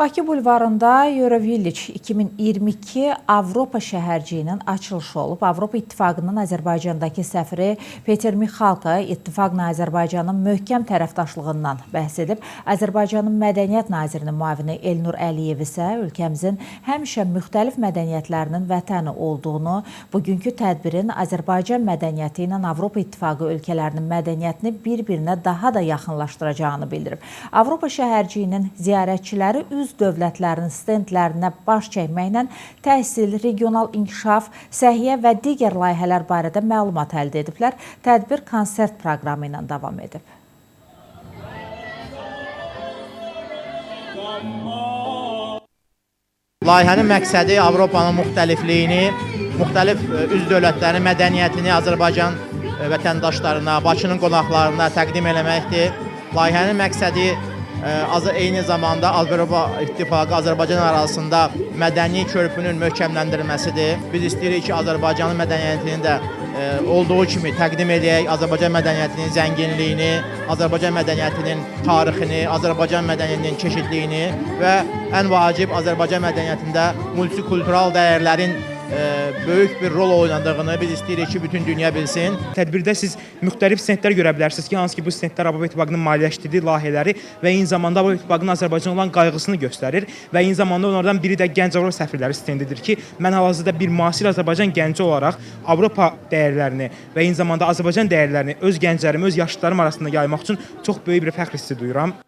Bakı bulvarında Eurovillage 2022 Avropa şəhərciyinin açılışı olub. Avropa İttifaqının Azərbaycandakı səfiri Peter Mixalka İttifaqla Azərbaycanın möhkəm tərəfdaşlığından bəhs edib. Azərbaycanın Mədəniyyət Nazirinin müavini Elnur Əliyev isə ölkəmizin həmişə müxtəlif mədəniyyətlərinin vətəni olduğunu, bugünkü tədbirin Azərbaycan mədəniyyəti ilə Avropa İttifaqı ölkələrinin mədəniyyətini bir-birinə daha da yaxınlaşdıracağını bildirib. Avropa şəhərciyinin ziyarətçiləri üz dövlətlərinin stendlərinə baş çəkməklə təhsil, regional inkişaf, səhiyyə və digər layihələr barədə məlumat əldə ediblər. Tədbir konsert proqramı ilə davam edib. Layihənin məqsədi Avropanın müxtəlifliyini, müxtəlif ə, üzv dövlətlərin mədəniyyətini Azərbaycan ə, vətəndaşlarına, Bakının qonaqlarına təqdim eləməkdir. Layihənin məqsədi eyni zamanda İttifaqı Azərbaycan arasında mədəni körpünün möhkəmləndirilməsidir. Biz istəyirik ki, Azərbaycanın mədəniyyətini də ə, olduğu kimi təqdim edək, Azərbaycan mədəniyyətinin zənginliyini, Azərbaycan mədəniyyətinin tarixini, Azərbaycan mədəniyyətinin çeşidliyini və ən vacib Azərbaycan mədəniyyətində multikultural dəyərlərin böyük bir rol oynadığını biz istəyirik ki, bütün dünya bilsin. Tədbirdə siz müxtəlif stendlər görə bilərsiniz ki, hansı ki bu stendlər Avropa İttifaqının maliyyələşdirdiyi layihələri və eyni zamanda Avropa İttifaqının Azərbaycana olan qayğısını göstərir və eyni zamanda onlardan biri də Gənc Avropa səfirləri stendidir ki, mən hal-hazırda bir müasir Azərbaycan gənci olaraq Avropa dəyərlərini və eyni zamanda Azərbaycan dəyərlərini öz gənclərim, öz yaşlılarım arasında yaymaq üçün çox böyük bir fəxr hissi duyuram.